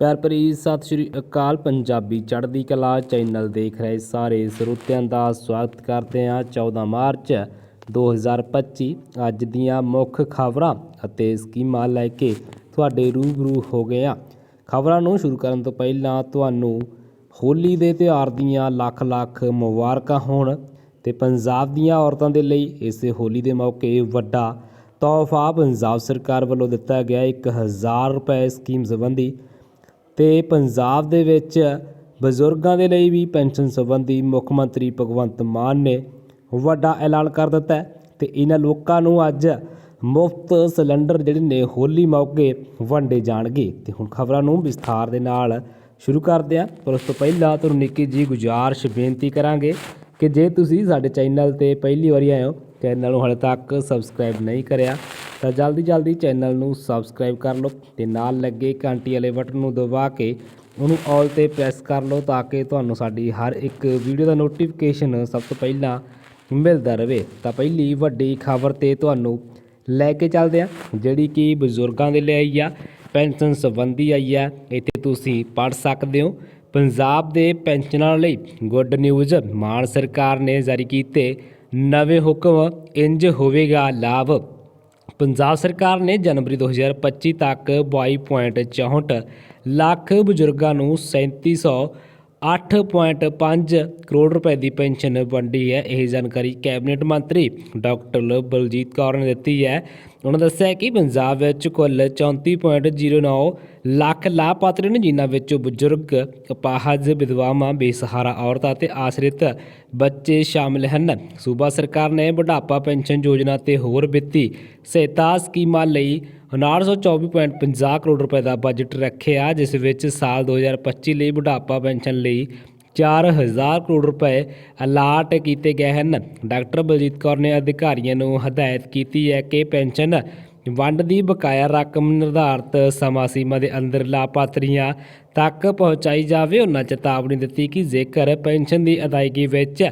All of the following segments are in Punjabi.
ਪਿਆਰ ਭਰੀ ਸਤਿ ਸ਼੍ਰੀ ਅਕਾਲ। ਪੰਜਾਬੀ ਚੜ੍ਹਦੀ ਕਲਾ ਚੈਨਲ ਦੇਖ ਰਹੇ ਸਾਰੇ ਸਰੋਤਿਆਂ ਦਾ ਸਵਾਗਤ ਕਰਦੇ ਹਾਂ 14 ਮਾਰਚ 2025 ਅੱਜ ਦੀਆਂ ਮੁੱਖ ਖਬਰਾਂ ਅਤੇ ਸਕੀਮਾਂ ਲੈ ਕੇ ਤੁਹਾਡੇ ਰੂਬਰੂ ਹੋ ਗਏ ਹਾਂ। ਖਬਰਾਂ ਨੂੰ ਸ਼ੁਰੂ ਕਰਨ ਤੋਂ ਪਹਿਲਾਂ ਤੁਹਾਨੂੰ ਹੋਲੀ ਦੇ ਤਿਉਹਾਰ ਦੀਆਂ ਲੱਖ ਲੱਖ ਮੁਬਾਰਕਾਂ ਹੋਣ ਤੇ ਪੰਜਾਬ ਦੀਆਂ ਔਰਤਾਂ ਦੇ ਲਈ ਇਸੇ ਹੋਲੀ ਦੇ ਮੌਕੇ ਵੱਡਾ ਤੋਹਫਾ ਪੰਜਾਬ ਸਰਕਾਰ ਵੱਲੋਂ ਦਿੱਤਾ ਗਿਆ। 1000 ਰੁਪਏ ਸਕੀਮ ਸੰਬੰਧੀ ਅਤੇ ਪੰਜਾਬ ਦੇ ਵਿੱਚ ਬਜ਼ੁਰਗਾਂ ਦੇ ਲਈ ਵੀ ਪੈਨਸ਼ਨ ਸੰਬੰਧੀ ਮੁੱਖ ਮੰਤਰੀ ਭਗਵੰਤ ਮਾਨ ਨੇ ਵੱਡਾ ਐਲਾਨ ਕਰ ਦਿੱਤਾ ਅਤੇ ਇਹਨਾਂ ਲੋਕਾਂ ਨੂੰ ਅੱਜ ਮੁਫਤ ਸਿਲੰਡਰ ਜਿਹੜੇ ਨੇ ਹੋਲੀ ਮੌਕੇ ਵੰਡੇ ਜਾਣਗੇ। ਤੇ ਹੁਣ ਖਬਰਾਂ ਨੂੰ ਵਿਸਥਾਰ ਦੇ ਨਾਲ ਸ਼ੁਰੂ ਕਰਦੇ ਹਾਂ। ਪਰ ਉਸ ਤੋਂ ਪਹਿਲਾਂ ਤੁਹਾਨੂੰ ਨਿੱਕੀ ਜੀ ਗੁਜ਼ਾਰਿਸ਼ ਬੇਨਤੀ ਕਰਾਂਗੇ ਕਿ ਜੇ ਤੁਸੀਂ ਸਾਡੇ ਚੈਨਲ ਤੇ ਪਹਿਲੀ ਵਾਰੀ ਆਏ ਹੋ, ਚੈਨਲ ਨੂੰ ਹਾਲੇ ਤੱਕ ਸਬਸਕ੍ਰਾਈਬ ਨਹੀਂ ਕਰਿਆ ਤਾਂ ਜਲਦੀ ਜਲਦੀ ਚੈਨਲ ਨੂੰ ਸਬਸਕ੍ਰਾਈਬ ਕਰ ਲਓ ਤੇ ਨਾਲ ਲੱਗੇ ਘੰਟੀ ਵਾਲੇ ਬਟਨ ਨੂੰ ਦਬਾ ਕੇ ਉਹਨੂੰ ਆਲ ਤੇ ਪ੍ਰੈਸ ਕਰ ਲਓ ਤਾਂ ਕਿ ਤੁਹਾਨੂੰ ਸਾਡੀ ਹਰ ਇੱਕ ਵੀਡੀਓ ਦਾ ਨੋਟੀਫਿਕੇਸ਼ਨ ਸਭ ਤੋਂ ਪਹਿਲਾਂ ਮਿਲਦਾ ਰਹੇ। ਤਾਂ ਪਹਿਲੀ ਵੱਡੀ ਖਬਰ ਤੇ ਤੁਹਾਨੂੰ ਲੈ ਕੇ ਚੱਲਦੇ ਆ ਜਿਹੜੀ ਕਿ ਬਜ਼ੁਰਗਾਂ ਦੇ ਲਈ ਆਈ ਆ, ਪੈਨਸ਼ਨ ਸੰਬੰਧੀ ਆਈ ਆ। ਇੱਥੇ ਤੁਸੀਂ ਪੜ ਸਕਦੇ ਹੋ। ਪੰਜਾਬ ਦੇ ਪੈਨਸ਼ਨਰਾਂ ਲਈ ਗੁੱਡ ਨਿਊਜ਼ ਮਾਨ ਸਰਕਾਰ ਨੇ ਜਾਰੀ ਕੀਤੇ ਨਵੇਂ ਹੁਕਮ, ਇੰਜ ਹੋਵੇਗਾ ਲਾਭ। ਪੰਜਾਬ ਸਰਕਾਰ ਨੇ ਜਨਵਰੀ 2025 ਤੱਕ 22.64 ਲੱਖ ਬਜ਼ੁਰਗਾਂ ਨੂੰ 3708.5 ਕਰੋੜ ਰੁਪਏ ਦੀ ਪੈਨਸ਼ਨ ਵੰਡੀ ਹੈ। ਇਹ ਜਾਣਕਾਰੀ ਕੈਬਨਿਟ ਮੰਤਰੀ ਡਾਕਟਰ ਬਲਜੀਤ ਕੌਰ ਨੇ ਦਿੱਤੀ ਹੈ। ਉਹਨਾਂ ਦੱਸਿਆ ਕਿ ਪੰਜਾਬ ਵਿੱਚ ਕੁੱਲ 34.09 ਲੱਖ ਲਾਭਪਾਤਰੀ ਨੇ, ਜਿਨ੍ਹਾਂ ਵਿੱਚ ਬਜ਼ੁਰਗ ਅਪਾਹਜ ਵਿਧਵਾਵਾਂ, ਬੇਸਹਾਰਾ ਔਰਤਾਂ ਅਤੇ ਆਸ਼ਰਿਤ ਬੱਚੇ ਸ਼ਾਮਲ ਹਨ। ਸੂਬਾ ਸਰਕਾਰ ਨੇ ਬੁਢਾਪਾ ਪੈਨਸ਼ਨ ਯੋਜਨਾ ਤੇ ਹੋਰ ਵਿੱਤੀ ਸਹਾਇਤਾ ਸਕੀਮਾਂ ਲਈ 924.50 ਕਰੋੜ ਰੁਪਏ ਦਾ ਬਜਟ ਰੱਖਿਆ, ਜਿਸ ਵਿੱਚ ਸਾਲ 2025 ਲਈ ਬੁਢਾਪਾ ਪੈਨਸ਼ਨ ਲਈ 4000 ਕਰੋੜ ਰੁਪਏ ਅਲਾਟ ਕੀਤੇ ਗਏ ਹਨ। ਡਾਕਟਰ ਬਲਜੀਤ ਕੌਰ ਨੇ ਅਧਿਕਾਰੀਆਂ ਨੂੰ ਹਦਾਇਤ ਕੀਤੀ ਹੈ ਕਿ ਪੈਨਸ਼ਨ ਵੰਡ ਦੀ ਬਕਾਇਆ ਰਕਮ ਨਿਰਧਾਰਤ ਸਮਾਂ ਸੀਮਾ ਦੇ ਅੰਦਰ ਲਾਭਪਾਤਰੀਆਂ ਤੱਕ ਪਹੁੰਚਾਈ ਜਾਵੇ, ਉਹਨਾਂ ਚੇਤਾਵਨੀ ਦਿੱਤੀ ਕਿ ਜੇਕਰ ਪੈਨਸ਼ਨ ਦੀ ਅਦਾਇਗੀ ਵਿੱਚ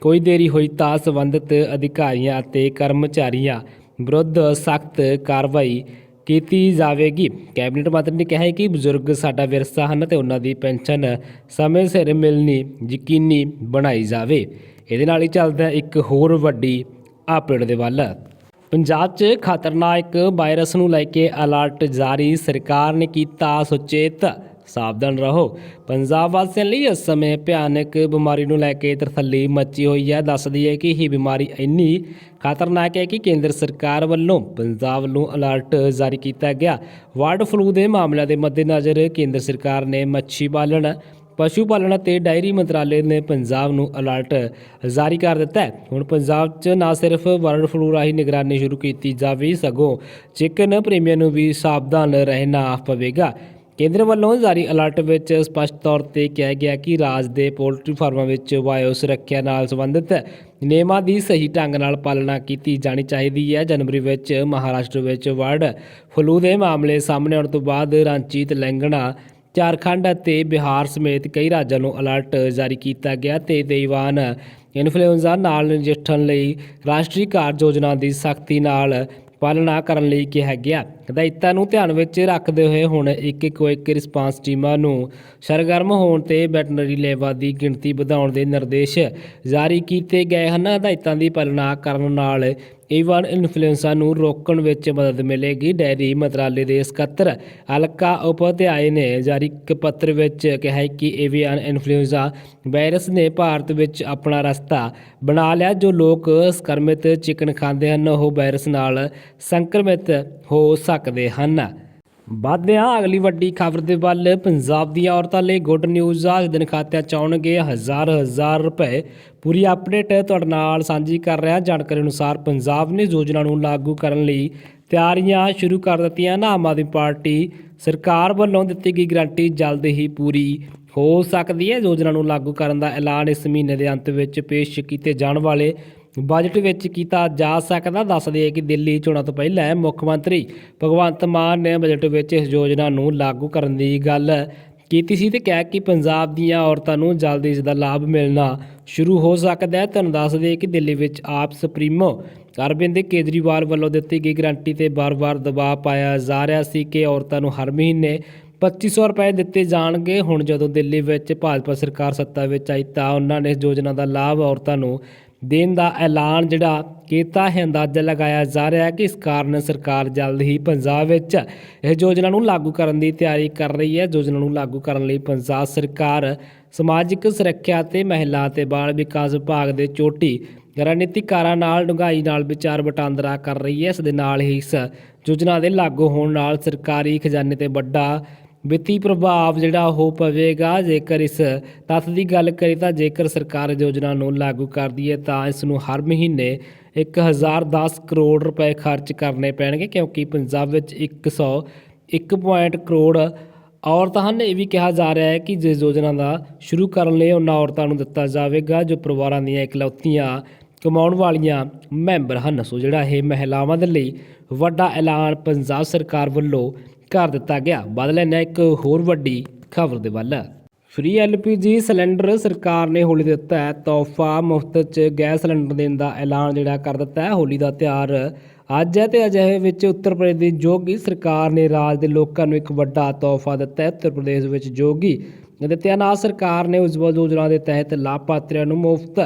ਕੋਈ ਦੇਰੀ ਹੋਈ ਤਾਂ ਸੰਬੰਧਿਤ ਅਧਿਕਾਰੀਆਂ ਅਤੇ ਕਰਮਚਾਰੀਆਂ ਵਿਰੁੱਧ ਸਖਤ ਕਾਰਵਾਈ ਕੀਤੀ ਜਾਵੇਗੀ। ਕੈਬਨਿਟ ਮੰਤਰੀ ਨੇ ਕਿਹਾ ਹੈ ਕਿ ਬਜ਼ੁਰਗ ਸਾਡਾ ਵਿਰਸਾ ਹਨ ਤੇ ਉਹਨਾਂ ਦੀ ਪੈਨਸ਼ਨ ਸਮੇਂ ਸਿਰ ਮਿਲਣੀ ਯਕੀਨੀ ਬਣਾਈ ਜਾਵੇ। ਇਹਦੇ ਨਾਲ ਹੀ ਚੱਲਦਾ ਇੱਕ ਹੋਰ ਵੱਡੀ ਅਪਡੇਟ ਦੇ ਵੱਲ। ਪੰਜਾਬ 'ਚ ਖਤਰਨਾਕ ਵਾਇਰਸ ਨੂੰ ਲੈ ਕੇ ਅਲਰਟ ਜਾਰੀ ਸਰਕਾਰ ਨੇ ਕੀਤਾ ਸੁਚੇਤ ਸਾਵਧਾਨ ਰਹੋ। ਪੰਜਾਬ ਵਾਸੀਆਂ ਲਈ ਇਸ ਸਮੇਂ ਭਿਆਨਕ ਬਿਮਾਰੀ ਨੂੰ ਲੈ ਕੇ ਤਰਥੱਲੀ ਮੱਚੀ ਹੋਈ ਹੈ। ਦੱਸਦੀ ਹੈ ਕਿ ਇਹ ਬਿਮਾਰੀ ਇੰਨੀ ਖਤਰਨਾਕ ਹੈ ਕਿ ਕੇਂਦਰ ਸਰਕਾਰ ਵੱਲੋਂ ਪੰਜਾਬ ਨੂੰ ਅਲਰਟ ਜਾਰੀ ਕੀਤਾ ਗਿਆ। ਵਰਡ ਫਲੂ ਦੇ ਮਾਮਲਿਆਂ ਦੇ ਮੱਦੇਨਜ਼ਰ ਕੇਂਦਰ ਸਰਕਾਰ ਨੇ ਮੱਛੀ ਪਾਲਣ, ਪਸ਼ੂ ਪਾਲਣ ਅਤੇ ਡਾਇਰੀ ਮੰਤਰਾਲੇ ਨੇ ਪੰਜਾਬ ਨੂੰ ਅਲਰਟ ਜਾਰੀ ਕਰ ਦਿੱਤਾ ਹੈ। ਹੁਣ ਪੰਜਾਬ 'ਚ ਨਾ ਸਿਰਫ ਬਰਡ ਫਲੂ ਰਾਹੀਂ ਨਿਗਰਾਨੀ ਸ਼ੁਰੂ ਕੀਤੀ ਜਾਵੇ, ਸਗੋਂ ਚਿਕਨ ਪ੍ਰੇਮੀਆਂ ਨੂੰ ਵੀ ਸਾਵਧਾਨ ਰਹਿਣਾ ਪਵੇਗਾ। ਕੇਂਦਰ ਵੱਲੋਂ ਜਾਰੀ ਅਲਰਟ ਵਿੱਚ ਸਪਸ਼ਟ ਤੌਰ ਤੇ ਕਿਹਾ ਗਿਆ ਕਿ ਰਾਜ ਦੇ ਪੋਲਟਰੀ ਫਾਰਮਾਂ ਵਿੱਚ ਵਾਯੂ ਸੁਰੱਖਿਆ ਨਾਲ ਸੰਬੰਧਿਤ ਨਿਯਮਾਂ ਦੀ ਸਹੀ ਢੰਗ ਨਾਲ ਪਾਲਣਾ ਕੀਤੀ ਜਾਣੀ ਚਾਹੀਦੀ ਹੈ। ਜਨਵਰੀ ਵਿੱਚ ਮਹਾਰਾਸ਼ਟਰ ਵਿੱਚ ਵਰਡ ਫਲੂ ਦੇ ਮਾਮਲੇ ਸਾਹਮਣੇ ਆਉਣ ਤੋਂ ਬਾਅਦ ਰਾਂਚੀ ਤੇਲੰਗਾਨਾ ਝਾਰਖੰਡ ਅਤੇ ਬਿਹਾਰ ਸਮੇਤ ਕਈ ਰਾਜਾਂ ਨੂੰ ਅਲਰਟ ਜਾਰੀ ਕੀਤਾ ਗਿਆ ਤੇ ਦੇਵਾਨ ਇਨਫਲੂਐਂਜ਼ਾ ਨਾਲ ਨਜਿੱਠਣ ਲਈ ਰਾਸ਼ਟਰੀ ਕਾਰਜ ਯੋਜਨਾ ਦੀ ਸਖਤੀ ਨਾਲ ਪਾਲਣਾ ਕਰਨ ਲਈ ਕਿਹਾ ਗਿਆ। ਹਦਾਇਤਾਂ ਨੂੰ ਧਿਆਨ ਵਿੱਚ ਰੱਖਦੇ ਹੋਏ ਹੁਣ ਇੱਕ ਕੁਇਕ ਰਿਸਪਾਂਸ ਟੀਮਾਂ ਨੂੰ ਸਰਗਰਮ ਹੋਣ ਤੇ ਵੈਟਰਨਰੀ ਲੈਬਾਂ ਦੀ ਗਿਣਤੀ ਵਧਾਉਣ ਦੇ ਨਿਰਦੇਸ਼ ਜਾਰੀ ਕੀਤੇ ਗਏ ਹਨ। ਹਦਾਇਤਾਂ ਦੀ ਪਾਲਣਾ ਕਰਨ ਨਾਲ ਏਵਨ ਇਨਫਲੂਐਂਜ਼ਾ ਨੂੰ ਰੋਕਣ ਵਿੱਚ ਮਦਦ ਮਿਲੇਗੀ, ਡੈਰੀ ਮੰਤਰਾਲੇ ਦੇ ਸਕੱਤਰ ਅਲਕਾ ਉਪਾਧਿਆਏ ਨੇ ਜਾਰੀ ਇੱਕ ਪੱਤਰ ਵਿੱਚ ਕਿਹਾ ਕਿ ਏਵੀਅਨ ਇਨਫਲੂਐਂਜ਼ਾ ਵਾਇਰਸ ਨੇ ਭਾਰਤ ਵਿੱਚ ਆਪਣਾ ਰਸਤਾ ਬਣਾ ਲਿਆ, ਜੋ ਲੋਕ ਸੰਕਰਮਿਤ ਚਿਕਨ ਖਾਂਦੇ ਹਨ, ਉਹ ਵਾਇਰਸ ਨਾਲ ਸੰਕਰਮਿਤ ਹੋ ਸਕਦੇ ਹਨ। ਵਧਦੇ ਹਾਂ। ਅਗਲੀ ਵੱਡੀ ਖਬਰ ਦੇ ਵੱਲ ਪੰਜਾਬ ਦੀਆਂ ਔਰਤਾਂ ਲਈ ਗੁੱਡ ਨਿਊਜ਼ ਆ। ਦਿਨ ਖਾਤਿਆਂ ਚ ਆਉਣਗੇ ਹਜ਼ਾਰ ਹਜ਼ਾਰ ਰੁਪਏ। ਪੂਰੀ ਅਪਡੇਟ ਤੁਹਾਡੇ ਨਾਲ ਸਾਂਝੀ ਕਰ ਰਿਹਾ। ਜਾਣਕਾਰੀ ਅਨੁਸਾਰ ਪੰਜਾਬ ਨੇ ਯੋਜਨਾ ਨੂੰ ਲਾਗੂ ਕਰਨ ਲਈ ਤਿਆਰੀਆਂ ਸ਼ੁਰੂ ਕਰ ਦਿੱਤੀਆਂ। ਨਾ ਆਮ ਆਦਮੀ ਪਾਰਟੀ ਸਰਕਾਰ ਵੱਲੋਂ ਦਿੱਤੀ ਗਈ ਗਰੰਟੀ ਜਲਦ ਹੀ ਪੂਰੀ ਹੋ ਸਕਦੀ ਹੈ। ਯੋਜਨਾ ਨੂੰ ਲਾਗੂ ਕਰਨ ਦਾ ਐਲਾਨ ਇਸ ਮਹੀਨੇ ਦੇ ਅੰਤ ਵਿੱਚ ਪੇਸ਼ ਕੀਤੇ ਜਾਣ ਵਾਲੇ ਬਜਟ ਵਿੱਚ ਕੀਤਾ ਜਾ ਸਕਦਾ ਦੱਸਦੇ ਹੈ ਕਿ ਦਿੱਲੀ ਚੋਣਾਂ ਤੋਂ ਪਹਿਲਾਂ ਮੁੱਖ ਮੰਤਰੀ ਭਗਵੰਤ ਮਾਨ ਨੇ ਬਜਟ ਵਿੱਚ ਇਸ ਯੋਜਨਾ ਨੂੰ ਲਾਗੂ ਕਰਨ ਦੀ ਗੱਲ ਕੀਤੀ ਸੀ ਤੇ ਕਿਹਾ ਕਿ ਪੰਜਾਬ ਦੀਆਂ ਔਰਤਾਂ ਨੂੰ ਜਲਦੀ ਇਸ ਦਾ ਲਾਭ ਮਿਲਣਾ ਸ਼ੁਰੂ ਹੋ ਸਕਦਾ ਹੈ। ਤੁਹਾਨੂੰ ਦੱਸ ਦਈਏ ਕਿ ਦਿੱਲੀ ਵਿੱਚ ਆਪ ਸੁਪਰੀਮੋ ਅਰਵਿੰਦ ਕੇਜਰੀਵਾਲ ਵੱਲੋਂ ਦਿੱਤੀ ਗਈ ਗਰੰਟੀ ਤੇ ਬਾਰ-ਬਾਰ ਦਬਾਅ ਪਾਇਆ ਜਾ ਰਿਹਾ ਸੀ ਕਿ ਔਰਤਾਂ ਨੂੰ ਹਰ ਮਹੀਨੇ 2500 ਰੁਪਏ ਦਿੱਤੇ ਜਾਣਗੇ। ਹੁਣ ਜਦੋਂ ਦਿੱਲੀ ਵਿੱਚ ਭਾਜਪਾ ਸਰਕਾਰ ਸੱਤਾ ਵਿੱਚ ਆਈ ਤਾਂ ਉਹਨਾਂ ਨੇ ਇਸ ਯੋਜਨਾ ਦਾ ਲਾਭ ਔਰਤਾਂ ਨੂੰ ਦੇਣ ਦਾ ਐਲਾਨ ਜਿਹੜਾ ਕੀਤਾ ਹੈ, ਅੰਦਾਜ਼ਾ ਲਗਾਇਆ ਜਾ ਰਿਹਾ ਹੈ ਕਿ ਇਸ ਕਾਰਨ ਸਰਕਾਰ ਜਲਦ ਹੀ ਪੰਜਾਬ ਵਿੱਚ ਇਹ ਯੋਜਨਾ ਨੂੰ ਲਾਗੂ ਕਰਨ ਦੀ ਤਿਆਰੀ ਕਰ ਰਹੀ ਹੈ। ਯੋਜਨਾ ਨੂੰ ਲਾਗੂ ਕਰਨ ਲਈ ਪੰਜਾਬ ਸਰਕਾਰ ਸਮਾਜਿਕ ਸੁਰੱਖਿਆ ਅਤੇ ਮਹਿਲਾ ਤੇ ਬਾਲ ਵਿਕਾਸ ਵਿਭਾਗ ਦੇ ਚੋਟੀ ਰਣਨੀਤਿਕਾਰਾਂ ਨਾਲ ਡੂੰਘਾਈ ਨਾਲ ਵਿਚਾਰ ਵਟਾਂਦਰਾ ਕਰ ਰਹੀ ਹੈ। ਇਸ ਦੇ ਨਾਲ ਹੀ ਇਸ ਯੋਜਨਾ ਦੇ ਲਾਗੂ ਹੋਣ ਨਾਲ ਸਰਕਾਰੀ ਖਜ਼ਾਨੇ ਤੇ ਵੱਡਾ ਵਿੱਤੀ ਪ੍ਰਭਾਵ ਜਿਹੜਾ ਉਹ ਪਵੇਗਾ, ਜੇਕਰ ਇਸ ਤੱਥ ਦੀ ਗੱਲ ਕਰੀ ਤਾਂ ਜੇਕਰ ਸਰਕਾਰ ਯੋਜਨਾ ਨੂੰ ਲਾਗੂ ਕਰਦੀ ਹੈ, ਤਾਂ ਇਸ ਨੂੰ ਹਰ ਮਹੀਨੇ 1010 ਕਰੋੜ ਰੁਪਏ ਖਰਚ ਕਰਨੇ ਪੈਣਗੇ, ਕਿਉਂਕਿ ਪੰਜਾਬ ਵਿੱਚ 100 1 ਪੁਆਇੰਟ ਕਰੋੜ ਔਰਤਾਂ ਹਨ। ਇਹ ਵੀ ਕਿਹਾ ਜਾ ਰਿਹਾ ਹੈ ਕਿ ਜਿਸ ਯੋਜਨਾ ਦਾ ਸ਼ੁਰੂ ਕਰਨ ਲਈ ਉਹਨਾਂ ਔਰਤਾਂ ਨੂੰ ਦਿੱਤਾ ਜਾਵੇਗਾ, ਜੋ ਪਰਿਵਾਰਾਂ ਦੀਆਂ ਇਕਲੌਤੀਆਂ ਕਮਾਉਣ ਵਾਲੀਆਂ ਮੈਂਬਰ ਹਨ। ਸੋ ਜਿਹੜਾ ਇਹ ਮਹਿਲਾਵਾਂ ਦੇ ਲਈ ਵੱਡਾ ਐਲਾਨ ਪੰਜਾਬ ਸਰਕਾਰ ਵੱਲੋਂ ਕਰ ਦਿੱਤਾ ਗਿਆ। ਬਦਲ ਲੈਣਾ ਇੱਕ ਹੋਰ ਵੱਡੀ ਖਬਰ ਦੇ ਵੱਲ। ਫ੍ਰੀ ਐਲਪੀਜੀ ਸਿਲੰਡਰ ਸਰਕਾਰ ਨੇ ਹੋਲੀ ਦਿੱਤਾ ਹੈ। ਤੋਹਫਾ ਮੁਫਤ ਚ ਗੈਸ ਸਿਲੰਡਰ ਦੇਣ ਦਾ ਐਲਾਨ ਜਿਹੜਾ ਕਰ ਦਿੱਤਾ ਹੈ। ਹੋਲੀ ਦਾ ਤਿਉਹਾਰ ਅੱਜ ਹੈ ਤੇ ਅਜਿਹੇ ਵਿੱਚ ਉੱਤਰ ਪ੍ਰਦੇਸ਼ ਦੀ ਜੋਗੀ ਸਰਕਾਰ ਨੇ ਰਾਜ ਦੇ ਲੋਕਾਂ ਨੂੰ ਇੱਕ ਵੱਡਾ ਤੋਹਫਾ ਦਿੱਤਾ ਹੈ। ਉੱਤਰ ਪ੍ਰਦੇਸ਼ ਵਿੱਚ ਜੋਗੀ ਆਦਿੱਤਿਆਨਾਥ ਸਰਕਾਰ ਨੇ ਉਜਵਲ ਯੋਜਨਾ ਦੇ ਤਹਿਤ ਲਾਭਪਾਤਰੀਆਂ ਨੂੰ ਮੁਫਤ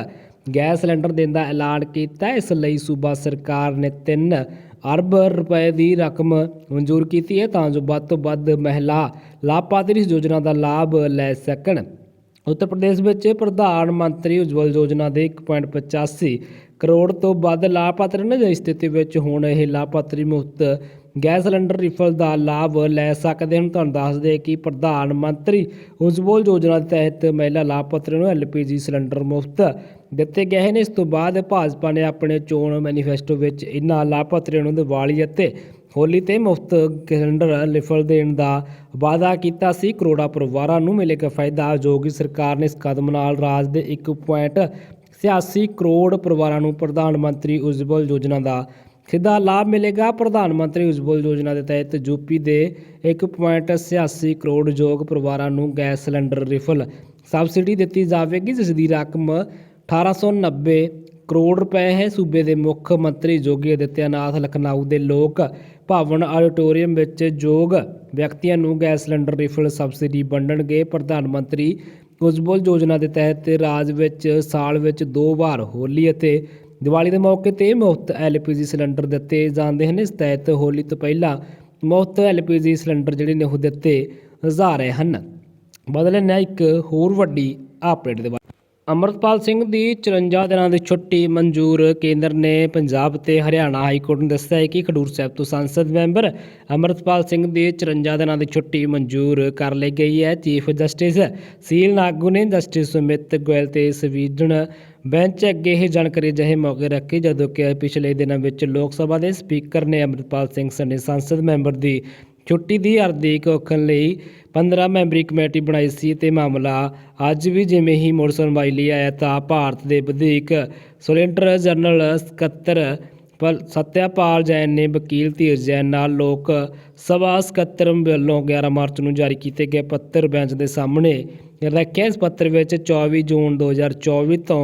ਗੈਸ ਸਿਲੰਡਰ ਦੇਣ ਦਾ ਐਲਾਨ ਕੀਤਾ ਇਸ ਲਈ ਸੂਬਾ ਸਰਕਾਰ ਨੇ ਤਿੰਨ ਅਰਬ ਰੁਪਏ ਦੀ ਰਕਮ ਮਨਜ਼ੂਰ ਕੀਤੀ ਹੈ, ਤਾਂ ਜੋ ਵੱਧ ਤੋਂ ਵੱਧ ਮਹਿਲਾ ਲਾਭਪਾਤਰੀ ਇਸ ਯੋਜਨਾ ਦਾ ਲਾਭ ਲੈ ਸਕਣ। ਉੱਤਰ ਪ੍ਰਦੇਸ਼ ਵਿੱਚ ਪ੍ਰਧਾਨ ਮੰਤਰੀ ਉਜਵਲ ਯੋਜਨਾ ਦੇ 1.85 ਕਰੋੜ ਤੋਂ ਵੱਧ ਲਾਭਪਾਤਰੀ ਨੇ, ਜਿਸ ਸਥਿਤੀ ਵਿੱਚ ਹੁਣ ਇਹ ਲਾਭਪਾਤਰੀ ਮੁਫਤ ਗੈਸ ਸਿਲੰਡਰ, ਰਿਫਲ ਦਾ ਲਾਭ ਲੈ ਸਕਦੇ ਹਨ। ਤੁਹਾਨੂੰ ਦੱਸ ਦੇ ਕਿ ਪ੍ਰਧਾਨ ਮੰਤਰੀ ਉਜਵਲ ਯੋਜਨਾ ਦੇ ਤਹਿਤ ਮਹਿਲਾ ਲਾਭਪਾਤਰੀ ਨੂੰ ਐਲਪੀਜੀ ਸਿਲੰਡਰ ਮੁਫਤ ਦਿੱਤੇ ਗਏ ਨੇ ਇਸ ਤੋਂ ਬਾਅਦ ਭਾਜਪਾ ਨੇ ਆਪਣੇ ਚੋਣ ਮੈਨੀਫੈਸਟੋ ਵਿੱਚ ਇਨ੍ਹਾਂ ਲਾਭਪਾਤਰੀਆਂ ਨੂੰ ਦੀਵਾਲੀ ਅਤੇ ਹੋਲੀ ਤੇ ਮੁਫਤ ਸਿਲੰਡਰ ਲਿਫਲ ਦੇਣ ਦਾ ਵਾਅਦਾ ਕੀਤਾ ਸੀ। ਕਰੋੜਾਂ ਪਰਿਵਾਰਾਂ ਨੂੰ ਮਿਲੇਗਾ ਫਾਇਦਾ, ਜੋ ਕਿ ਸਰਕਾਰ ਨੇ ਇਸ ਕਦਮ ਨਾਲ ਰਾਜ ਦੇ 1.86 ਕਰੋੜ ਪਰਿਵਾਰਾਂ ਨੂੰ ਪ੍ਰਧਾਨ ਮੰਤਰੀ ਉਜਵਲ ਯੋਜਨਾ ਦਾ ਸਿੱਧਾ ਲਾਭ ਮਿਲੇਗਾ। ਪ੍ਰਧਾਨ ਮੰਤਰੀ ਉਜਵਲ ਯੋਜਨਾ ਦੇ ਤਹਿਤ ਯੂਪੀ ਦੇ 1.86 ਕਰੋੜ ਯੋਗ ਪਰਿਵਾਰਾਂ ਨੂੰ ਗੈਸ ਸਿਲੰਡਰ ਰਿਫਲ ਸਬਸਿਡੀ ਦਿੱਤੀ ਜਾਵੇਗੀ, ਜਿਸ ਦੀ ਰਕਮ 1890 ਕਰੋੜ ਰੁਪਏ ਹੈ ਸੂਬੇ ਦੇ ਮੁੱਖ ਮੰਤਰੀ ਜੋਗੀ ਆਦਿੱਤਿਆਨਾਥ ਲਖਨਊ ਦੇ ਲੋਕ ਭਵਨ ਆਡੀਟੋਰੀਅਮ ਵਿੱਚ ਯੋਗ ਵਿਅਕਤੀਆਂ ਨੂੰ ਗੈਸ ਸਿਲੰਡਰ, ਰਿਫਲ ਸਬਸਿਡੀ ਵੰਡਣਗੇ। ਪ੍ਰਧਾਨ ਮੰਤਰੀ ਉਜਵਲ ਯੋਜਨਾ ਦੇ ਤਹਿਤ ਰਾਜ ਵਿੱਚ ਸਾਲ ਵਿੱਚ ਦੋ ਵਾਰ ਹੋਲੀ ਅਤੇ ਦੀਵਾਲੀ ਦੇ ਮੌਕੇ ਤੇ ਮੁਫਤ ਐਲਪੀਜੀ ਸਿਲੰਡਰ ਦਿੱਤੇ ਜਾਂਦੇ ਹਨ। ਇਸ ਤਹਿਤ ਹੋਲੀ ਤੋਂ ਪਹਿਲਾਂ ਮੁਫਤ ਐਲਪੀਜੀ ਸਿਲੰਡਰ ਜਿਹੜੇ ਨੇ ਉਹ ਦਿੱਤੇ ਜਾ ਰਹੇ ਹਨ। ਬਦਲੇ ਨੇ ਇੱਕ ਹੋਰ ਵੱਡੀ ਅਪਡੇਟ ਦੇ ਬਾਰੇ ਅਮਰਤਪਾਲ ਸਿੰਘ ਦੀ 54 ਦਿਨਾਂ ਦੀ ਛੁੱਟੀ ਮਨਜ਼ੂਰ ਕੇਂਦਰ ਨੇ ਪੰਜਾਬ ਤੇ ਹਰਿਆਣਾ ਹਾਈ ਕੋਰਟ ਨੂੰ ਦੱਸਿਆ ਹੈ ਕਿ ਖਡੂਰ ਸਾਹਿਬ ਤੋਂ ਸੰਸਦ ਮੈਂਬਰ ਅਮਰਤਪਾਲ ਸਿੰਘ ਦੀ 54 ਦਿਨਾਂ ਦੀ ਛੁੱਟੀ ਮਨਜ਼ੂਰ ਕਰ ਲਈ ਗਈ ਹੈ। ਚੀਫ ਜਸਟਿਸ ਸੀਲ ਨਾਗੂ ਨੇ ਜਸਟਿਸ ਸੁਮਿਤ ਗੋਇਲ ਤੇ ਸਵੀਡਨ ਬੈਂਚ ਅੱਗੇ ਇਹ ਜਾਣਕਾਰੀ ਜਿਹੇ ਮੌਕੇ ਰੱਖੀ ਜਦੋਂ ਕਿ ਪਿਛਲੇ ਦਿਨਾਂ ਵਿੱਚ ਲੋਕ ਸਭਾ ਦੇ ਸਪੀਕਰ ਨੇ ਅਮਰਤਪਾਲ ਸਿੰਘ ਸਣੇ ਸੰਸਦ ਮੈਂਬਰ ਦੀ ਛੁੱਟੀ ਦੀ ਅਰਜ਼ੀ ਕੋਖਣ ਲਈ 15 ਮੈਂਬਰੀ ਕਮੇਟੀ ਬਣਾਈ ਸੀ ਤੇ ਮਾਮਲਾ ਅੱਜ ਵੀ ਜਿਵੇਂ ਹੀ ਮੁੜ ਸੁਣਵਾਈ ਲਈ ਆਇਆ ਤਾਂ ਭਾਰਤ ਦੇ ਵਧੀਕ ਸੋਲਿਟਰ ਜਨਰਲ ਸਕੱਤਰ ਪਰ ਸਤਿਆਪਾਲ ਜੈਨ ਨੇ ਵਕੀਲ ਧੀਰ ਜੈਨ ਨਾਲ ਲੋਕ ਸਭਾ ਸਕੱਤਰ ਵੱਲੋਂ 11 ਮਾਰਚ ਨੂੰ ਜਾਰੀ ਕੀਤੇ ਗਏ ਪੱਤਰ ਬੈਂਚ ਦੇ ਸਾਹਮਣੇ ਰੱਖਿਆ। ਇਸ ਪੱਤਰ ਵਿੱਚ 24 ਜੂਨ 2024 ਤੋਂ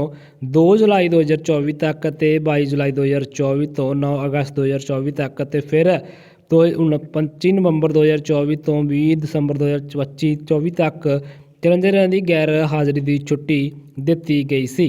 2 ਜੁਲਾਈ 2024 ਤੱਕ ਅਤੇ 22 ਜੁਲਾਈ 2024 ਤੋਂ 9 ਅਗਸਤ 2024 ਤੱਕ ਅਤੇ ਫਿਰ ਤੋਂ 25 ਨਵੰਬਰ 2024 ਤੋਂ ਵੀਹ ਦਸੰਬਰ 2025 24 ਤੱਕ ਚਰਨਜੀਤ ਦੀ ਗੈਰ ਹਾਜ਼ਰੀ ਦੀ ਛੁੱਟੀ ਦਿੱਤੀ ਗਈ ਸੀ।